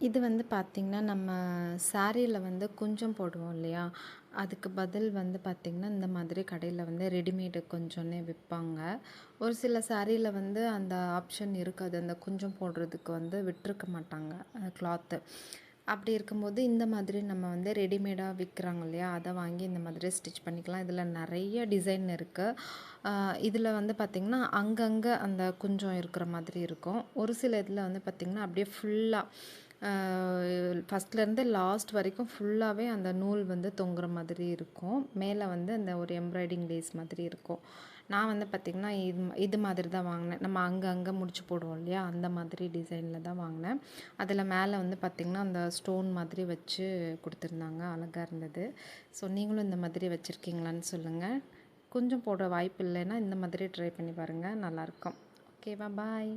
இது வந்து பார்த்திங்கன்னா நம்ம சாரியில் வந்து குஞ்சம் போடுவோம் இல்லையா? அதுக்கு பதில் வந்து பார்த்திங்கன்னா இந்த மாதிரி கடையில் வந்து ரெடிமேடு கொஞ்சம்னே விற்பாங்க ஒரு சில சாரியில் வந்து அந்த ஆப்ஷன் இருக்காது. அந்த குஞ்சம் போடுறதுக்கு வந்து விட்டுருக்க மாட்டாங்க கிளாத்து அப்படி இருக்கும்போது இந்த மாதிரி நம்ம வந்து ரெடிமேடாக விற்கிறாங்க இல்லையா? அதை வாங்கி இந்த மாதிரி ஸ்டிச் பண்ணிக்கலாம். இதில் நிறைய டிசைன் இருக்குது இதில் வந்து பார்த்திங்கன்னா அங்கங்கே அந்த குஞ்சம் இருக்கிற மாதிரி இருக்கும். ஒரு சில இதில் வந்து பார்த்திங்கன்னா அப்படியே ஃபுல்லாக ஃபஸ்ட்லேருந்து லாஸ்ட் வரைக்கும் ஃபுல்லாகவே அந்த நூல் வந்து தொங்குற மாதிரி இருக்கும். மேலே வந்து அந்த ஒரு எம்ப்ராய்டிங் லேஸ் மாதிரி இருக்கும். நான் வந்து பார்த்திங்கன்னா இது இது மாதிரி தான் வாங்கினேன். நம்ம அங்கே அங்கே முடிச்சு போடுவோம் இல்லையா? அந்த மாதிரி டிசைனில் தான் வாங்கினேன். அதில் மேலே வந்து பார்த்திங்கன்னா அந்த ஸ்டோன் மாதிரி வச்சு கொடுத்துருந்தாங்க. அழகாக இருந்தது. ஸோ நீங்களும் இந்த மாதிரி வச்சுருக்கீங்களான்னு சொல்லுங்கள் கொஞ்சம் போட வாய்ப்பு இல்லைன்னா இந்த மாதிரி ட்ரை பண்ணி பாருங்கள் நல்லாயிருக்கும் ஓகேவா பாய்